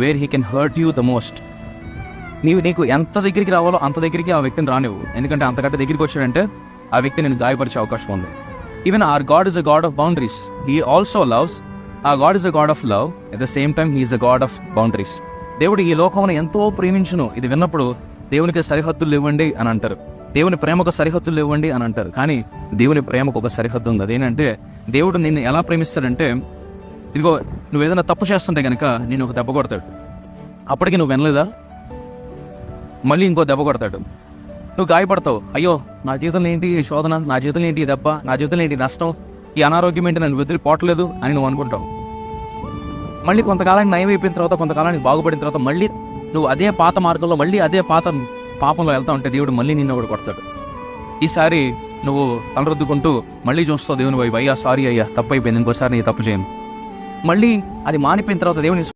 Where he can hurt you the most నీవు నీకు ఎంత దగ్గరికి రావాలో అంత దగ్గరికి ఆ వ్యక్తిని రానివ్వు. ఎందుకంటే అంతకంటే దగ్గరికి వచ్చాడంటే ఆ వ్యక్తి నేను గాయపరిచే అవకాశం ఉంది. Even our God is a God of boundaries he also loves a God is a God of love at the same time he is a God of boundaries దేవుడు ఈ లోకమును ఎంతో ప్రేమించును. ఇది విన్నప్పుడు దేవునికి సరిహద్దులు ఇవ్వండి అని అంటారు. దేవుని ప్రేమకు సరిహద్దులు ఇవ్వండి అని అంటారు. కానీ దేవుని ప్రేమకు ఒక సరిహద్దు ఉంది. అదేంటంటే దేవుడు నిన్ను ఎలా ప్రేమిస్తాడంటే ఇదిగో నువ్వు ఏదైనా తప్పు చేస్తుంటే కనుక నేను ఒక దెబ్బ కొడతాడు అప్పటికి నువ్వు వినలేదా మళ్ళీ ఇంకో దెబ్బ కొడతాడు నువ్వు గాయపడతావు అయ్యో నా జీవితంలో ఏంటి ఈ శోధన నా జీవితంలో ఏంటి దెబ్బ నా జీవితంలో ఏంటి నష్టం ఈ అనారోగ్యం ఏంటి నన్ను వదిలిపోవట్లేదు అని నువ్వు అనుకుంటావు మళ్ళీ కొంతకాలానికి నయం అయిపోయిన తర్వాత కొంతకాలానికి బాగుపడిన తర్వాత మళ్ళీ నువ్వు అదే పాత మార్గంలో మళ్ళీ అదే పాత పాపంలో వెళ్తా ఉంటే దేవుడు మళ్ళీ నిన్ను కూడా కొడతాడు ఈసారి నువ్వు తలరొద్దుకుంటూ మళ్ళీ చూస్తావు దేవుని వైపు అయ్యా సారీ అయ్యా తప్పు అయిపోయింది ఇంకోసారి నీ తప్పు చేయను మళ్ళీ అది మానిపోయిన తర్వాత దేవుని